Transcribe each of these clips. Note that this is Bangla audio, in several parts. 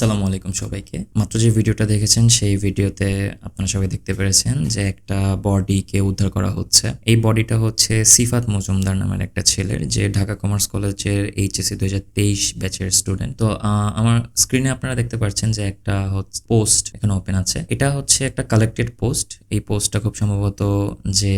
আসসালামু আলাইকুম সবাইকে। মাত্র যে ভিডিওটা দেখেছেন, সেই ভিডিওতে আপনারা সবাই দেখতে পেরেছেন যে একটা বডিকে উদ্ধার করা হচ্ছে। এই বডিটা হচ্ছে সিফাত মজুমদার নামের একটা ছেলের, যে ঢাকা কমার্স কলেজের এইচএসসি দুই হাজার তেইশ ব্যাচের স্টুডেন্ট তো আমার স্ক্রিনে আপনারা দেখতে পাচ্ছেন যে একটা হচ্ছে পোস্ট এখানে ওপেন আছে। এটা হচ্ছে একটা কালেক্টেড পোস্ট এই পোস্টটা খুব সম্ভবত যে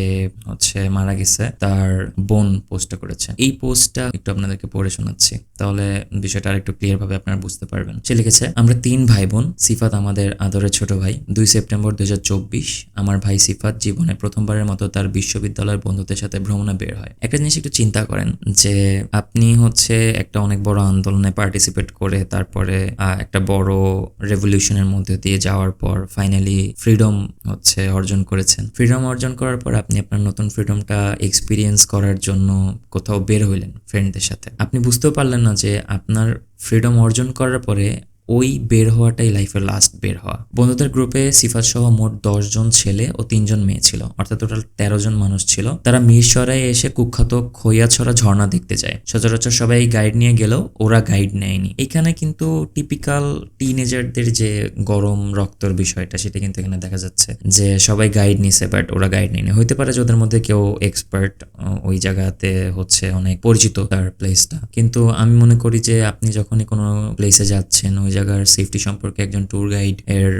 হচ্ছে মারা গেছে, তার বোন পোস্টটা করেছে। এই পোস্টটা একটু আপনাদেরকে পড়ে শোনাচ্ছি। তাহলে বিষয়টা আর একটু ক্লিয়ার ভাবে আপনারা বুঝতে পারবেন। সে লিখেছে আমরা তিন ভাই বোন সিফাত আমাদের আদরের ছোট ভাই। দুই সেপ্টেম্বর দুই হাজার চব্বিশ, আমার ভাই সিফাত জীবনে প্রথমবারের মতো তার বিশ্ববিদ্যালয়ের বন্ধুদের সাথে ভ্রমণে বের হয়। একটা জিনিস একটু চিন্তা করেন যে, আপনি হচ্ছে একটা অনেক বড় আন্দোলনে পার্টিসিপেট করে তারপরে একটা বড় রেভলিউশনের মধ্যে দিয়ে যাওয়ার পর ফাইনালি ফ্রিডম হচ্ছে অর্জন করেছেন। ফ্রিডম অর্জন করার পর আপনি আপনার নতুন ফ্রিডমটা এক্সপিরিয়েন্স করার জন্য কোথাও বের হইলেন ফ্রেন্ডদের সাথে। আপনি বুঝতেও পারলেন না যে, আপনার ফ্রিডম অর্জন করার পরে ওই বের হওয়াটাই লাইফের লাস্ট বের হওয়া। বন্ধুদের গ্রুপে সিফাত সহ মোট দশজন ছেলে ও তিনজন মেয়ে ছিল। অর্থাৎ টোটাল তেরো জন মানুষ ছিল। তারা মিরসরায় এসে কুখ্যাত খৈয়াছড়া ঝর্ণা দেখতে যায়। সচরাচর সবাই গাইড নিয়ে গেলেও ওরা গাইড নেয়নি। এখানে কিন্তু টিপিক্যাল টিনেজারদের যে গরম রক্তর বিষয়টা, সেটা কিন্তু এখানে দেখা যাচ্ছে যে সবাই গাইড নিছে বাট ওরা গাইড নেয়নি। হইতে পারে যে ওদের মধ্যে কেউ এক্সপার্ট ওই জায়গাতে হচ্ছে অনেক পরিচিত তার প্লেসটা কিন্তু আমি মনে করি যে আপনি যখনই কোনো প্লেসে যাচ্ছেন, ওই জায়গার সেফটি সম্পর্কে একজন ট্যুর গাইড এর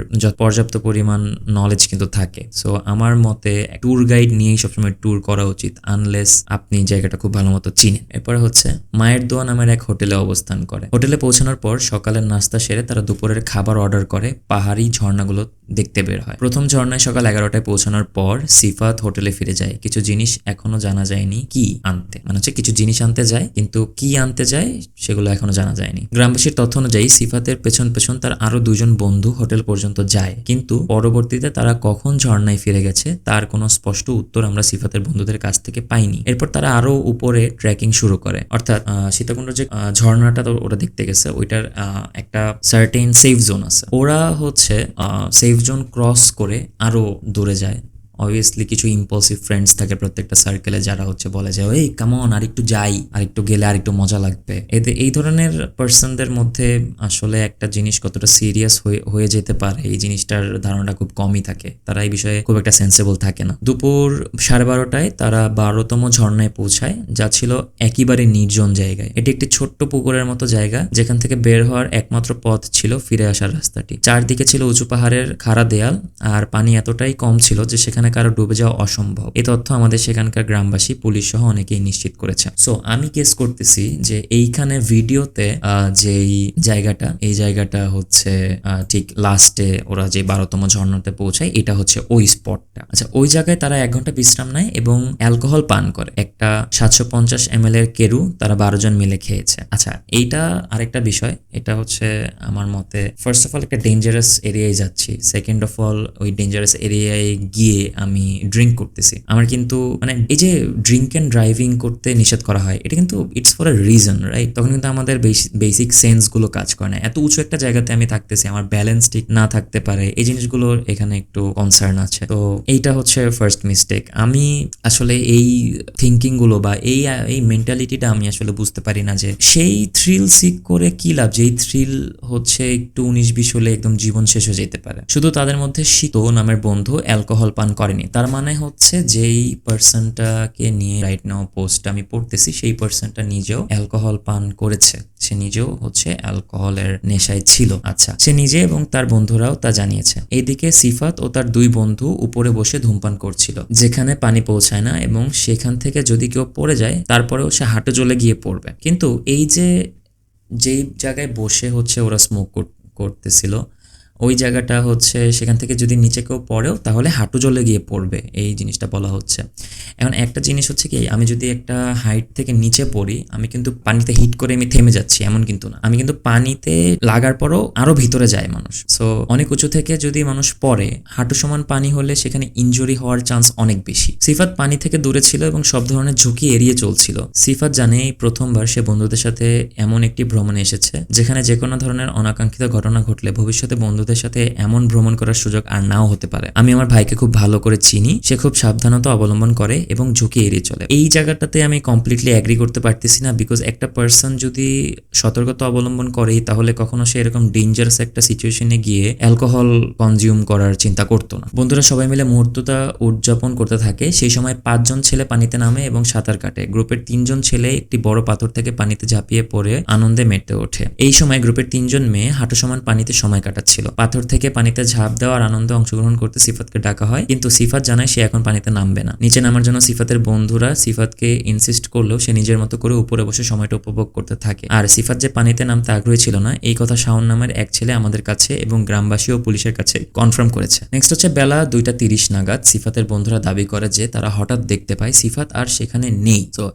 পর্যাপ্ত পরিমাণ নলেজ কিন্তু থাকে। সো আমার মতে ট্যুর গাইড নিয়েই সবসময় ট্যুর করা উচিত আনলেস আপনি জায়গাটা খুব ভালো মতো চিনেন। এরপরে হচ্ছে মায়ের দোয়া নামের এক হোটেলে অবস্থান করে। হোটেলে পৌঁছানোর পর সকালের নাস্তা সেরে তারা দুপুরের খাবার অর্ডার করে, পাহাড়ি ঝর্ণাগুলো দেখতে বের হয়। প্রথম ঝর্ণায় সকাল এগারোটায় পৌঁছানোর পর সিফাত হোটেলে ফিরে যায়। কিছু জিনিস এখনও জানা যায়নি কি আনতে। মানে হচ্ছে কিছু জিনিস আনতে যায়, কিন্তু কি আনতে যায় সেগুলো এখনও জানা যায়নি। গ্রামবাসীর তথ্য অনুযায়ী সিফাতের পেছন পেছন তার আরও দুজন বন্ধু হোটেল পর্যন্ত যায়। কিন্তু পরবর্তীতে তারা কখন ঝর্ণায় ফিরে গেছে, তার কোনো স্পষ্ট উত্তর আমরা সিফাতের বন্ধুদের কাছ থেকে পাইনি। এরপর তারা আরও উপরে ট্রেকিং শুরু করে। অর্থাৎ সীতাকুণ্ড যে ঝর্ণাটা ওরা দেখতে গেছে, ওইটার একটা সার্টেন সেফ জোন আছে। ওরা হচ্ছে সেফ জোন ক্রস করে আরও দূরে যায়। অবভিয়াসলি কিছু ইম্পলসিভ ফ্রেন্ডস থাকে প্রত্যেকটা সার্কেলে যারা হচ্ছে বলে যে, এই কামন আর একটু যাই আর একটু গেলে আর একটু মজা লাগবে। এতে, এই ধরনের পার্সনদের মধ্যে আসলে একটা জিনিস কতটা সিরিয়াস হয়ে যেতে পারে, এই জিনিসটার ধারণাটা খুব কমই থাকে। তারা এই বিষয়ে খুব একটা সেন্সেবল থাকে না। দুপুর সাড়ে বারোটায় তারা বারোতম ঝর্ণায় পৌঁছায়, যা ছিল একেবারে নির্জন জায়গায়। এটি একটি ছোট্ট পুকুরের মতো জায়গা, যেখান থেকে বের হওয়ার একমাত্র পথ ছিল ফিরে আসার রাস্তাটি। চারদিকে ছিল উঁচু পাহাড়ের খাড়া দেয়াল, আর পানি এতটাই কম ছিল যে সেখানে কারও ডুবে যাওয়া অসম্ভব। এই তথ্য আমাদের সেখানকার গ্রামবাসী, পুলিশ সহ অনেকেই নিশ্চিত করেছে সো আমি কেস করতেছি যে এইখানে ভিডিওতে যেই জায়গাটা, এই জায়গাটা হচ্ছে ঠিক লাস্টে ওরা যে বারোতম ঝর্ণাতে পৌঁছায়, এটা হচ্ছে ওই স্পটটা আচ্ছা ওই জায়গায় তারা এক ঘণ্টা বিশ্রাম নেয় এবং অ্যালকোহল পান করে। একটা সাতশো পঞ্চাশ এম এর কেরু তারা বারো জন মিলে খেয়েছে। আচ্ছা এইটা আরেকটা বিষয়। এটা হচ্ছে আমার মতে ফার্স্ট অফ অল একটা ডেঞ্জারাস এরিয়ায় যাচ্ছি। সেকেন্ড অফ অল ওই ডেঞ্জারাস এরিয়ায় গিয়ে আমি ড্রিঙ্ক করতেছি। আমার কিন্তু মানে এই যে ড্রিঙ্ক অ্যান্ড ড্রাইভিং করতে নিষেধ করা হয়, এটা কিন্তু it's for a reason right তখন কিন্তু আমাদের বেসিক সেন্সগুলো কাজ করে না। এত উঁচু একটা জায়গাতে আমি থাকতেছি, আমার ব্যালেন্স ঠিক না থাকতে পারে, এই জিনিসগুলো এখানে একটু কনসার্ন আছে। তো এইটা হচ্ছে ফার্স্ট মিস্টেক আমি আসলে এই থিঙ্কিংগুলো বা এই এই মেন্টালিটিটা আমি আসলে বুঝতে পারি না যে সেই থ্রিল সিক করে কি লাভ? যে এই থ্রিল হচ্ছে একটু উনিশ বিশ হলে একদম জীবন শেষ হয়ে যেতে পারে। শুধু তাদের মধ্যে শীত, নামের বন্ধু অ্যালকোহল পান করেনি। তার মানে হচ্ছে যেই পার্সনটাকে নিয়ে রাইট নাও পোস্ট আমি পড়তেছি, সেই পার্সনটা নিজেও অ্যালকোহল পান করেছে। সে নিজেও হচ্ছে অ্যালকোহলের নেশায় ছিল। আচ্ছা সে নিজে এবং তার বন্ধুরাও তা জানিয়েছে। এইদিকে সিফাত ও তার দুই বন্ধু উপরে বসে ধূমপান করছিল, যেখানে পানি পৌঁছায় না এবং সেখান থেকে যদি কেউ পড়ে যায়, তারপরেও সে হাঁটু জ্বলে গিয়ে পড়বে। কিন্তু এই যে, যেই জায়গায় বসে হচ্ছে ওরা স্মোক করতেছিল ওই জায়গাটা হচ্ছে সেখান থেকে যদি নিচে কেউ পড়েও তাহলে হাঁটু জলে গিয়ে পড়বে, এই জিনিসটা বলা হচ্ছে। এখন একটা জিনিস হচ্ছে কি, আমি যদি একটা হাইট থেকে নিচে পড়ি, আমি কিন্তু পানিতে হিট করে আমি থেমে যাচ্ছি, এমন কিন্তু না। আমি কিন্তু পানিতে লাগার পরও আরও ভিতরে যায় মানুষ। সো অনেক উঁচু থেকে যদি মানুষ পড়ে, হাঁটু সমান পানি হলে সেখানে ইনজুরি হওয়ার চান্স অনেক বেশি। সিফাত পানি থেকে দূরে ছিল এবং সব ধরনের ঝুঁকি এড়িয়ে চলছিল। সিফাত জানে এই প্রথমবার সে বন্ধুদের সাথে এমন একটি ভ্রমণে এসেছে, যেখানে যে কোনো ধরনের অনাকাঙ্ক্ষিত ঘটনা ঘটলে ভবিষ্যতে বন্ধুদের বন্ধুদের সাথে এমন ভ্রমণ করার সুযোগ আর নাও হতে পারে। আমি আমার ভাইকে খুব ভালো করে চিনি, সে খুব সাবধানতা অবলম্বন করে এবং ঝুঁকি এড়িয়ে চলে। এই জায়গাটাতে আমি কমপ্লিটলি অ্যাগ্রি করতে পারতেছি না বিকজ একটা পার্সন যদি সতর্কতা অবলম্বন করে তাহলে কখনো সে এরকম ডেঞ্জারাস একটা সিচুয়েশনে গিয়ে অ্যালকোহল কনজিউম করার চিন্তা করতো না। বন্ধুরা সবাই মিলে মুহূর্তটা উদযাপন করতে থাকে। সেই সময় পাঁচজন ছেলে পানিতে নামে এবং সাঁতার কাটে। গ্রুপের তিনজন ছেলে একটি বড় পাথর থেকে পানিতে ঝাঁপিয়ে পড়ে, আনন্দে মেতে ওঠে। এই সময় গ্রুপের তিনজন মেয়ে হাঁটু সমান পানিতে সময় কাটাচ্ছিল। পাথর থেকে পানিতে ঝাঁপ দেওয়ার আনন্দে অংশগ্রহণ করতে সিফাতকে ডাকা হয়। কিন্তু সিফাত জানায় সে এখন পানিতে নামবে না। নিচে নামার জন্য সিফাতের বন্ধুরা সিফাতকে ইনসিস্ট করলেও সে নিজের মতো করে উপরে বসে সময়টা উপভোগ করতে থাকে। আর সিফাত যে পানিতে নামতে আগ্রহী ছিল না, এই কথা শাওন নামের এক ছেলে আমাদের কাছে এবং গ্রামবাসী ও পুলিশের কাছে কনফার্ম করেছে। নেক্সট হচ্ছে বেলা দুইটা তিরিশ নাগাদ সিফাতের বন্ধুরা দাবি করে যে তারা হঠাৎ দেখতে পায় সিফাত আর সেখানে নেই। তো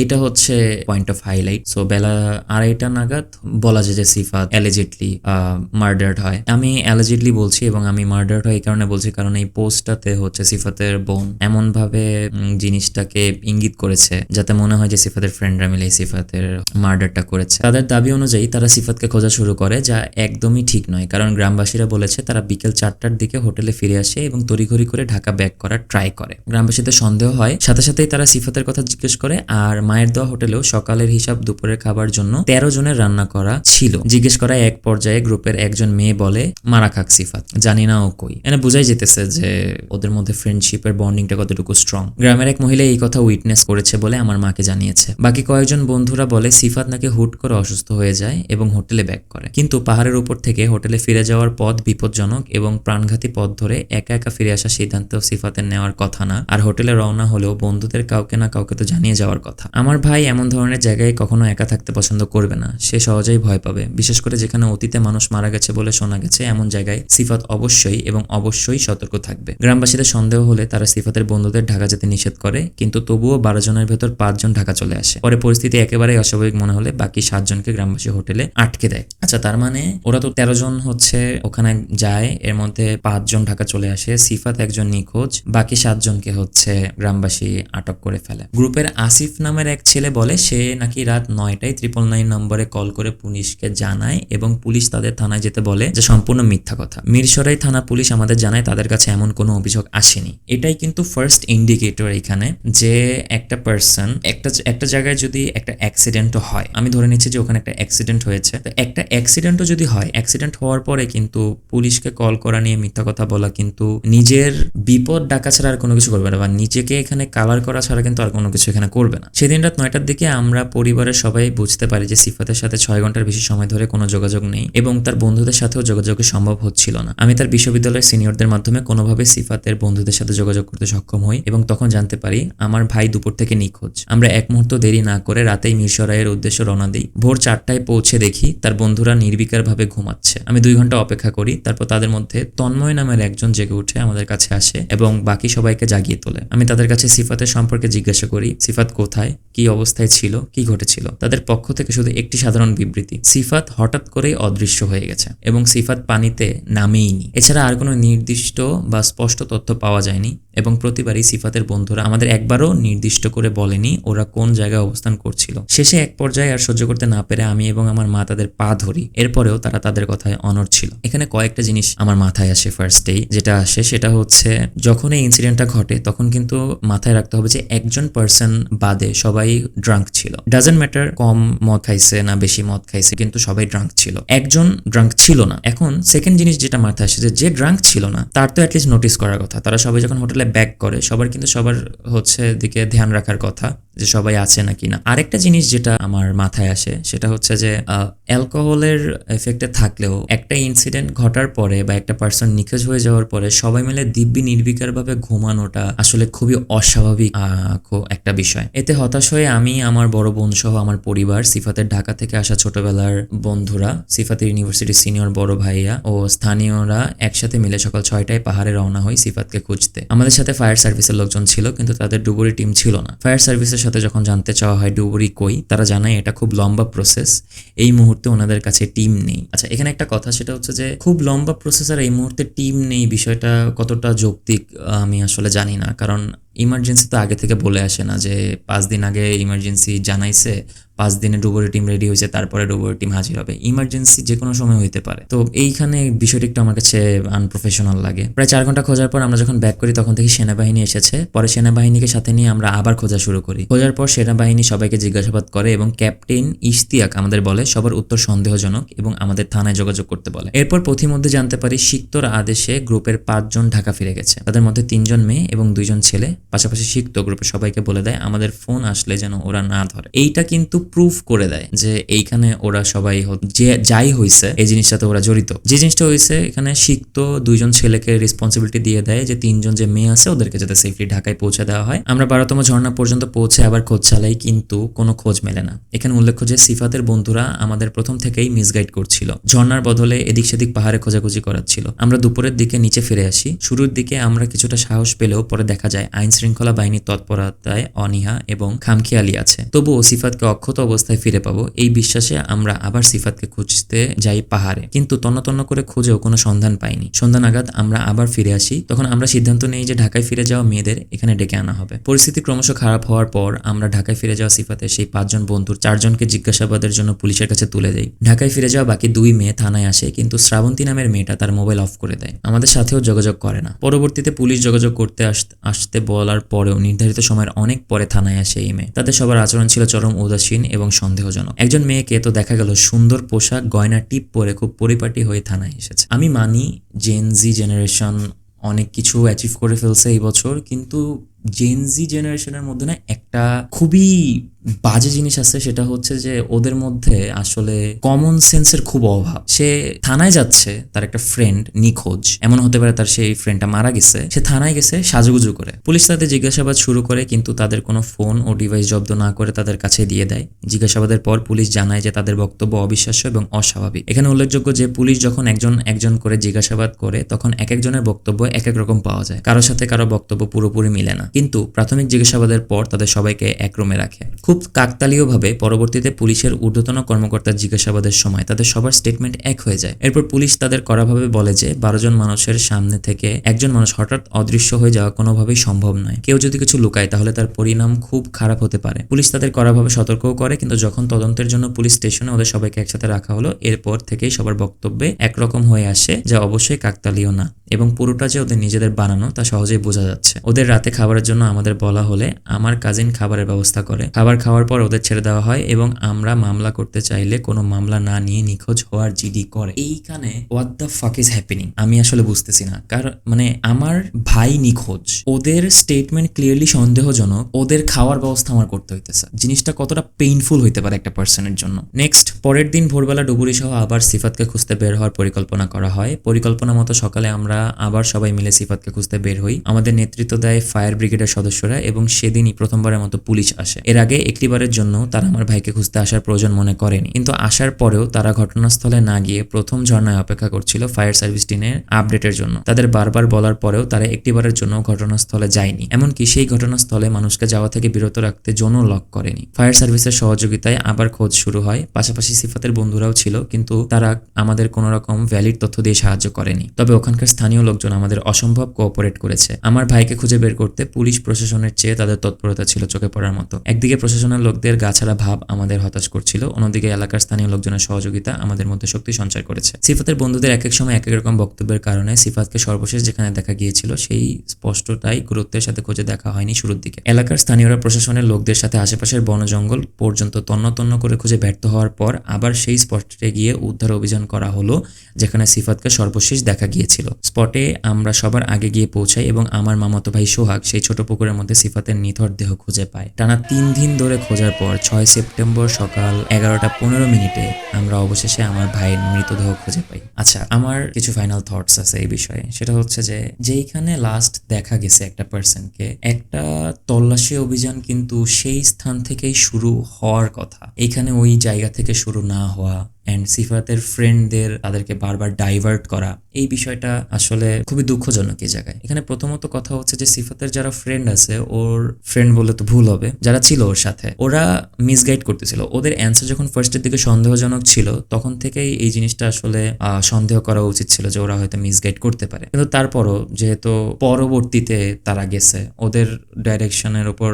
এইটা হচ্ছে পয়েন্ট অফ হাইলাইট সো বেলা আড়াইটা নাগাদ বলা যায় যে সিফাত অ্যালিজিটলি মার্ডার্ড হয়। আমি অ্যালিজিটলি বলছি এবং আমি মার্ডার হয় এই কারণে বলছি কারণ এই পোস্টটাতে হচ্ছে সিফাতের বোন এমন ভাবে উম, জিনিসটাকে ইঙ্গিত করেছে যাতে মনে হয় যে সিফাতের ফ্রেন্ডরা মিলে সিফাতের মার্ডারটা করেছে। তাদের দাবি অনুযায়ী তারা সিফাতকে খোঁজা শুরু করে যা একদমই ঠিক নয়। কারণ গ্রামবাসীরা বলেছে তারা বিকেল চারটার দিকে হোটেলে ফিরে আসে এবং তড়িঘড়ি করে ঢাকা ব্যাক করার ট্রাই করে। গ্রামবাসীদের সন্দেহ হয় সাথে সাথেই তারা সিফাতের কথা জিজ্ঞেস করে আর মায়ের দেওয়া হোটেলেও সকালের হিসাব দুপুরের খাবার জন্য তেরো জনের রান্না করা ছিল। জিজ্ঞেস করায় এক পর্যায়ে গ্রুপের একজন মেয়ে বলে মারা খাক সিফাত, জানি না ও কই। এনে বোঝাই যেতেছে যে ওদের মধ্যে ফ্রেন্ডশিপের বন্ডিংটা কতটুকু স্ট্রং গ্রামের এক মহিলা এই কথা উইটনেস করেছে বলে আমার মাকে জানিয়েছে। বাকি কয়েকজন বন্ধুরা বলে সিফাত নাকি হুট করে অসুস্থ হয়ে যায় এবং হোটেলে ব্যাক করে। কিন্তু পাহাড়ের উপর থেকে হোটেলে ফিরে যাওয়ার পথ বিপজ্জনক এবং প্রাণঘাতী পথ ধরে একা একা ফিরে আসার সিদ্ধান্ত সিফাতের নেওয়ার কথা না। আর হোটেলে রওনা হলেও বন্ধুদের কাউকে না কাউকে তো জানিয়ে যাওয়ার কথা। আমার ভাই এমন ধরনের জায়গায় কখনো একা থাকতে পছন্দ করবে না। সে সহজেই ভয় পাবে। বিশেষ করে যেখানে অতীতে মানুষ মারা গেছে বলে শোনা গেছে এমন জায়গায় সিফাত অবশ্যই এবং অবশ্যই সতর্ক থাকবে। গ্রামবাসীদের সন্দেহ হলে তারা সিফাতের বন্ধুদের ঢাকা যেতে নিষেধ করে, কিন্তু তবুও বারো জনের ভেতর পাঁচজন ঢাকা চলে আসে। পরে পরিস্থিতি একেবারেই অস্বাভাবিক মনে হলে বাকি সাতজনকে গ্রামবাসী হোটেলে আটকে দেয়। আচ্ছা তার মানে ওরা তো তেরো জন হচ্ছে, ওখানে যায়, এর মধ্যে পাঁচজন ঢাকা চলে আসে, সিফাত একজন নিখোঁজ, বাকি সাতজনকে হচ্ছে গ্রামবাসী আটক করে ফেলে। গ্রুপের আসিফ নামের এক ছেলে বলে, সে নাকি রাত নয়টায় ট্রিপল নাইন নম্বরে কল করে পুলিশকে জানায় এবং পুলিশ তাদের থানায় যেতে বলে যে সম্পূর্ণ মিথ্যা কথা। মিরসরাই থানা পুলিশ আমাদের জানায় তাদের কাছে এমন কোনো অভিযোগ আসেনি। এটাই কিন্তু ফার্স্ট ইন্ডিকেটর এখানে যে একটা পার্সন একটা একটা জায়গায় যদি একটা অ্যাক্সিডেন্টও হয়, আমি ধরে নিচ্ছি যে ওখানে একটা অ্যাক্সিডেন্ট হয়েছে, তো একটা অ্যাক্সিডেন্টও যদি হয় অ্যাক্সিডেন্ট হওয়ার পরে কিন্তু পুলিশকে কল করা নিয়ে মিথ্যা কথা বলা কিন্তু নিজের বিপদ ডাকা ছাড়া আর কোনো কিছু করবে না বা নিজেকে এখানে কালার করা ছাড়া কিন্তু আর কোনো কিছু এখানে করবে না। সেদিন রাত নয়টার দিকে আমরা পরিবারের সবাই বুঝতে পারি যে সিফাতের সাথে ছয় ঘণ্টার বেশি সময় ধরে কোনো যোগাযোগ নেই এবং তার বন্ধুদের সাথেও যোগাযোগ সম্ভব হচ্ছিল না। আমি তার বিশ্ববিদ্যালয়ের সিনিয়রদের মাধ্যমে কোনোভাবে সিফাতের বন্ধুদের সাথে যোগাযোগ করতে সক্ষম হই এবং তখন জানতে পারি আমার ভাই দুপুর থেকে নিখোঁজ। আমরা এক মুহূর্ত দেরি না করে রাতেই মিরসরাইয়ের উদ্দেশ্যে রওনা দিই। ভোর চারটায় পৌঁছে দেখি তার বন্ধুরা নির্বিকারভাবে ঘুমাচ্ছে। আমি দুই ঘণ্টা অপেক্ষা করি, তারপর তাদের মধ্যে তন্ময় নামের একজন জেগে উঠে আমাদের কাছে আসে এবং বাকি সবাইকে জাগিয়ে তোলে। আমি তাদের কাছে সিফাতের সম্পর্কে জিজ্ঞাসা করি, সিফাত কোথায়? কি অবস্থায় ছিল? কি ঘটেছিল? তাদের পক্ষ থেকে শুধু একটি সাধারণ বিবৃতি, সিফাত হঠাৎ করেই অদৃশ্য হয়ে গেছে এবং সিফাত পানিতে নামেইনি। এছাড়া আর কোনো নির্দিষ্ট বা স্পষ্ট তথ্য পাওয়া যায়নি। এবং প্রতিবারই সিফাতের বন্ধুরা আমাদের একবারও নির্দিষ্ট করে বলেনি ওরা কোন জায়গায় অবস্থান করছিল। শেষে এক পর্যায়ে আর সহ্য করতে না পেরে আমি এবং আমার মা তাদের পা ধরি। এরপরেও তারা তাদের কথায় অনড় ছিল। এখানে কয়েকটা জিনিস আমার মাথায় আসে ফার্স্টেই যেটা আসে সেটা হচ্ছে, যখন এই ইনসিডেন্টটা ঘটে তখন কিন্তু মাথায় রাখতে হবে যে একজন পার্সন বাদে সবাই ড্রাঙ্ক ছিল। ডাজেন্ট ম্যাটার কম মদ খাইছে না বেশি মদ খাইছে, কিন্তু সবাই ড্রাঙ্ক ছিল। একজন ড্রাঙ্ক ছিল না। এখন সেকেন্ড জিনিস যেটা মাথায় আসে যে ড্রাঙ্ক ছিল না, তার তো অ্যাটলিস্ট নোটিস করার কথা। তারা সবাই যখন হোটেলে ব্যাক করে। সবার কিন্তু সবার হচ্ছে দিকে ধ্যান রাখার কথা। যে সবাই আছে নাকি না। আরেকটা জিনিস যেটা আমার মাথায় আসে, সেটা হচ্ছে যে অ্যালকোহলের এফেক্টে থাকলেও একটা ইনসিডেন্ট ঘটার পরে বা একটা পার্সন নিখোঁজ হয়ে যাওয়ার পরে সবাই মিলে দিব্যি নির্বিকারভাবে ঘুমানোটা আসলে খুবই অস্বাভাবিক একটা বিষয়। এতে হতাশ হয়ে আমি, আমার বড় বোন সহ আমার পরিবার, সিফাতের ঢাকা থেকে আসা ছোটবেলার বন্ধুরা সিফাতের ইউনিভার্সিটির সিনিয়র বড় ভাইয়া ও স্থানীয়রা একসাথে মিলে সকাল ছয়টায় পাহাড়ে রওনা হই সিফাতকে খুঁজতে। আমাদের সাথে ফায়ার সার্ভিসের লোকজন ছিল, কিন্তু তাদের ডুবুরি টিম ছিল না। ফায়ার সার্ভিসের সাথে যখন জানতে চাওয়া হয় ডুবুরি কই, তারা জানায় এটা খুব লম্বা প্রসেস এই মুহূর্তে ওনাদের কাছে টিম নেই। আচ্ছা এখানে একটা কথা, সেটা হচ্ছে যে খুব লম্বা প্রসেস আর এই মুহূর্তে টিম নেই, বিষয়টা কতটা যৌক্তিক আমি আসলে জানি না। কারণ ইমার্জেন্সি তো আগে থেকে বলে আসে না যে পাঁচ দিন আগে ইমার্জেন্সি জানাইছে, পাঁচ দিনে ডুবোরের টিম রেডি হয়েছে, তারপরে ডুবোরের টিম হাজির হবে। ইমার্জেন্সি যে কোনো সময় হইতে পারে। তো এইখানে বিষয়টি একটু আমার কাছে আনপ্রফেশনাল লাগে। প্রায় চার ঘণ্টা খোঁজার পর আমরা যখন ব্যাক করি, তখন থেকে সেনাবাহিনী এসেছে। পরে সেনাবাহিনীকে সাথে নিয়ে আমরা আবার খোঁজা শুরু করি। খোঁজার পর সেনাবাহিনী সবাইকে জিজ্ঞাসাবাদ করে এবং ক্যাপ্টেন ইশতিয়াক আমাদের বলে, সবার উত্তর সন্দেহজনক এবং আমাদের থানায় যোগাযোগ করতে বলে। এরপর পথিমধ্যে জানতে পারি সিক্তর আদেশে গ্রুপের পাঁচজন ঢাকা ফিরে গেছে। তাদের মধ্যে তিনজন মেয়ে এবং দুইজন ছেলে। পাশাপাশি সিক্ত গ্রুপের সবাইকে বলে দেয়, আমাদের ফোন আসলে যেন ওরা না ধরে। এইটা কিন্তু প্রুফ করে দেয় যে এইখানে ওরা সবাই যে যাই হইছে, এই জিনিসটাতে ওরা জড়িত। যে জিনিসটা হয়েছে এখানে সিক্ত দুইজন ছেলেকে রেসপন্সিবিলিটি দিয়ে দেয় যে তিনজন যে মেয়ে আছে, ওদেরকে যাতে সেফলি ঢাকায় পৌঁছে দেওয়া হয়। আমরা বারোতম ঝর্ণা পর্যন্ত পৌঁছে আবার খোঁজ চালাই, কিন্তু কোনো খোঁজ মেলে না। এখানে উল্লেখ্য যে সিফাতের বন্ধুরা আমাদের প্রথম থেকেই মিসগাইড করছিল। ঝর্ণার বদলে এদিক সেদিক পাহাড়ে খোঁজাখুঁজি করাচ্ছিল। আমরা দুপুরের দিকে নিচে ফিরে আসি। শুরুর দিকে আমরা কিছুটা সাহস পেলেও পরে দেখা যায়, আইন শৃঙ্খলা বাহিনীর তৎপরতায় অনীহা এবং খামখেয়ালি আছে। তবুও সিফাতকে অক্ষত অবস্থায় ফিরে পাবো, এই বিশ্বাসে আমরা আবার সিফাতকে খুঁজতে যাই পাহাড়ে। কিন্তু তন্ন তন্ন করে খুঁজেও কোনো সন্ধান পাইনি। সন্ধান আঘাত আমরা আবার ফিরে আসি, তখন আমরা সিদ্ধান্ত নেই যে ঢাকায় ফিরে যাওয়া মেয়েদের এখানে ডেকে আনা হবে। পরিস্থিতি ক্রমশ খারাপ হওয়ার পর আমরা ঢাকায় ফিরে যাওয়া সিফাতের সেই পাঁচজন বন্ধুর চারজনকে জিজ্ঞাসাবাদের জন্য পুলিশের কাছে তুলে দেই। ঢাকায় ফিরে যাওয়া বাকি দুই মেয়ে থানায় আসে, কিন্তু শ্রাবন্তী নামের মেয়েটা তার মোবাইল অফ করে দেয়। আমাদের সাথেও যোগাযোগ করে না। পরবর্তীতে পুলিশ যোগাযোগ করতে আসতে আসতে বলার পরেও নির্ধারিত সময়ের অনেক পরে থানায় আসে এই মেয়ে। তাদের সবার আচরণ ছিল চরম উদাসীন এবং সন্দেহজনক। একজন মেয়েকে তো দেখা গেল সুন্দর পোশাক, গয়না, টিপ পরে খুব পরিপাটি হয়ে থানায় এসেছে। আমি মানি জেনজি জেনারেশন অনেক কিছু অ্যাচিভ করে ফেলছে এই বছর, কিন্তু জেনজি জেনারেশনের মধ্যে না একটা খুবই বাজে জিনিস আছে সেটা হচ্ছে যে ওদের মধ্যে আসলে কমন সেন্সের খুব অভাব। সে থানায় যাচ্ছে তার একটা ফ্রেন্ড নিখোঁজ। এমন হতে পারে তার সেই ফ্রেন্ডটা মারা গেছে। সে থানায় গেছে সাজুগুজু করে। পুলিশ তাদের জিজ্ঞাসাবাদ শুরু করে কিন্তু তাদের কোনো ফোন ও ডিভাইস জব্দ না করে তাদের কাছে দিয়ে দেয়। জিজ্ঞাসাবাদের পর পুলিশ জানায় যে তাদের বক্তব্য অবিশ্বাস্য এবং অস্বাভাবিক। এখানে উল্লেখযোগ্য যে পুলিশ যখন একজন একজন করে জিজ্ঞাসাবাদ করে, তখন এক একজনের বক্তব্য এক এক রকম পাওয়া যায়। কারোর সাথে কারও বক্তব্য পুরোপুরি মিলে না। কিন্তু প্রাথমিক জিজ্ঞাসাবাদের পর তাদের সবাইকে এক রুমে রাখে। খুব কাকতালীয়ভাবে পরবর্তীতে পুলিশের ঊর্ধ্বতন কর্মকর্তার জিজ্ঞাসাবাদের সময় তাদের সবার স্টেটমেন্ট এক হয়ে যায়। এরপর পুলিশ তাদের করাভাবে বলে যে, বারো জন মানুষের সামনে থেকে একজন মানুষ হঠাৎ অদৃশ্য হয়ে যাওয়া কোনোভাবেই সম্ভব নয়। কেউ যদি কিছু লুকায়, তাহলে তার পরিণাম খুব খারাপ হতে পারে। পুলিশ তাদের কড়াভাবে সতর্কও করে, কিন্তু যখন তদন্তের জন্য পুলিশ স্টেশনে ওদের সবাইকে একসাথে রাখা হলো, এরপর থেকেই সবার বক্তব্যে একরকম হয়ে আসে, যা অবশ্যই কাকতালীয় না। এবং পুরোটা যে ওদের নিজেদের বানানো, তা সহজেই বোঝা যাচ্ছে। ওদের রাতে খাবারের জন্য আমাদের বলা হলে আমার কাজিন খাবারের ব্যবস্থা করে। খাবার খাওয়ার পর ওদের ছেড়ে দেওয়া হয় এবং আমরা মামলা করতে চাইলে কোনো মামলা না নিয়ে নিখোঁজ হওয়ার জিডি করে। এইখানে what the fuck is happening আমি আসলে বুঝতেছি না। কারণ মানে আমার ভাই নিখোঁজ। ওদের স্টেটমেন্ট ক্লিয়ারলি সন্দেহজনক। ওদের খাওয়ার ব্যবস্থা আমার করতে হইতেছে। জিনিসটা কতটা পেইনফুল হইতে পারে একটা পার্সনের জন্য। নেক্সট পরের দিন ভোরবেলা ডুবুরি সহ আবার সিফাতকে খুঁজতে বের হওয়ার পরিকল্পনা করা হয়। পরিকল্পনা মতো সকালে আমরা আবার সবাই মিলে সিফাতকে খুঁজতে বের হই। আমাদের নেতৃত্ব দেয় ফায়ার ব্রিগেডের সদস্যরা এবং সেদিনই প্রথমবারের মতো পুলিশ আসে। এর আগে একটিবারের জন্য তারা আমার ভাইকে খুঁজতে আসার প্রয়োজন মনে করেনি। কিন্তু আসার পরেও তারা ঘটনাস্থলে না গিয়ে প্রথম ঝর্ণায় অপেক্ষা করছিল ফায়ার সার্ভিস টিমের আপডেটের জন্য। তাদের বারবার বলার পরেও তারা একটিবারের জন্য ঘটনাস্থলে যায়নি। এমনকি সেই ঘটনাস্থলে মানুষকে যাওয়া থেকে বিরত রাখতে জোনও লক করেনি। ফায়ার সার্ভিসের সহযোগিতায় আবার খোঁজ শুরু হয়। পাশাপাশি সিফাতের বন্ধুরাও ছিল, কিন্তু তারা আমাদের কোনো রকম ভ্যালিড তথ্য দিয়ে সাহায্য করেনি। তবে ওখানকার লোকজন আমাদের অসম্ভব কোঅপারেট করেছে। আমার ভাইকে খুঁজে বের করতে পুলিশ প্রশাসনের চেয়ে তাদের তৎপরতা ছিল চোখে পড়ার মতো। একদিকে প্রশাসনের লোকদের গাছাড়া ভাব আমাদের হতাশ করছিল, অন্যদিকে এলাকার স্থানীয় লোকজনের সহযোগিতা আমাদের মধ্যে শক্তি সঞ্চার করেছে। সিফাতের বন্ধুদের এক এক সময় এক এক রকম বক্তব্যের কারণে সিফাতকে সর্বশেষ যেখানে দেখা গিয়েছিল সেই স্পষ্টতাই গুরুত্বের সাথে খুঁজে দেখা হয়নি শুরুর দিকে। এলাকার স্থানীয়রা প্রশাসনের লোকদের সাথে আশেপাশের বন জঙ্গল পর্যন্ত তন্ন তন্ন করে খুঁজে ব্যর্থ হওয়ার পর আবার সেই স্পটে গিয়ে উদ্ধার অভিযান করা হলো, যেখানে সিফাতকে সর্বশেষ দেখা গিয়েছিল। স্পটে আমরা সবার আগে গিয়ে পৌঁছাই এবং আমার মামাতো ভাই সোহাগ সেই ছোট পুকুরের মধ্যে সিফাতের নিথর দেহ খুঁজে পায়। টানা তিন দিন ধরে খোঁজার পর ছয় সেপ্টেম্বর সকাল এগারোটা পনেরো মিনিটে আমরা অবশেষে আমার ভাইয়ের মৃতদেহ খুঁজে পাই। আচ্ছা আমার কিছু ফাইনাল থটস আছে এই বিষয়ে। সেটা হচ্ছে যে, যেইখানে লাস্ট দেখা গেছে একটা পার্সনকে একটা তল্লাশি অভিযান কিন্তু সেই স্থান থেকেই শুরু হওয়ার কথা। এখানে ওই জায়গা থেকে শুরু না হওয়া অ্যান্ড সিফাতের ফ্রেন্ডদের তাদেরকে বারবার ডাইভার্ট করা, এই বিষয়টা আসলে খুবই দুঃখজনক এই জায়গায়। এখানে প্রথমত কথা হচ্ছে যে সিফাতের যারা ফ্রেন্ড আছে, ওর ফ্রেন্ড বলে তো ভুল হবে, যারা ছিল ওর সাথে, ওরা মিসগাইড করতেছিল। ওদের অ্যান্সার যখন ফার্স্টের দিকে সন্দেহজনক ছিল, তখন থেকেই এই জিনিসটা আসলে সন্দেহ করা উচিত ছিল যে ওরা হয়তো মিসগাইড করতে পারে। কিন্তু তারপরও যেহেতু পরবর্তীতে তারা গেছে, ওদের ডাইরেকশনের ওপর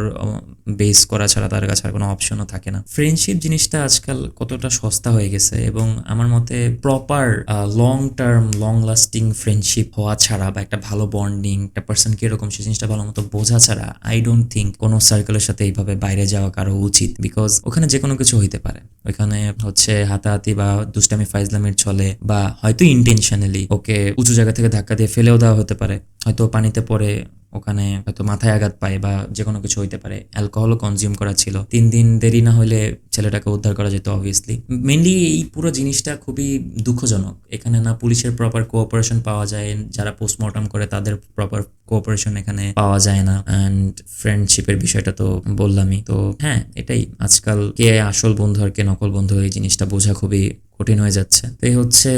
বেস করা ছাড়া তার কাছে আর কোনো অপশনও থাকে না। ফ্রেন্ডশিপ জিনিসটা আজকাল কতটা সস্তা হয়ে গেছে এবং আমার মতে proper long term long lasting friendship হওয়া ছাড়া বা একটা ভালো বন্ডিং একটা পার্সন কীরকম সেই জিনিসটা ভালো মতো বোঝা ছাড়া আই ডোন্ট থিঙ্ক কোনো সার্কেলের সাথে এইভাবে বাইরে যাওয়া কারও উচিত বিকজ ওখানে যে কোনো কিছু হইতে পারে। ওইখানে হচ্ছে হাতাহাতি বা দুষ্টামি, ফাইজলামির ছলে বা হয়তো ইন্টেনশনালি ওকে উঁচু জায়গা থেকে ধাক্কা দিয়ে ফেলেও দেওয়া হতে পারে। হয়তো পানিতে পড়ে ওখানে হয়তো মাথায় আঘাত পায় বা যে কোনো কিছু হইতে পারে। অ্যালকোহলও কনজিউম করা ছিল। তিন দিন দেরি না হলে ছেলেটাকে উদ্ধার করা যেত অবভিয়াসলি মেনলি এই পুরো জিনিসটা খুবই দুঃখজনক। এখানে না পুলিশের প্রপার কোঅপারেশন পাওয়া যায়, যারা পোস্টমর্টম করে তাদের প্রপার কোঅপারেশন এখানে পাওয়া যায় না। অ্যান্ড ফ্রেন্ডশিপের বিষয়টা তো বললামই। তো হ্যাঁ এটাই। আজকাল কে আসল বন্ধু আর কে নকল বন্ধু এই জিনিসটা বোঝা খুবই কঠিন হয়ে যাচ্ছে। তো এই হচ্ছে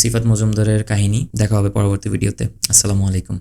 সিফাত মজুমদারের কাহিনী। দেখা হবে পরবর্তী ভিডিওতে আসসালামু আলাইকুম।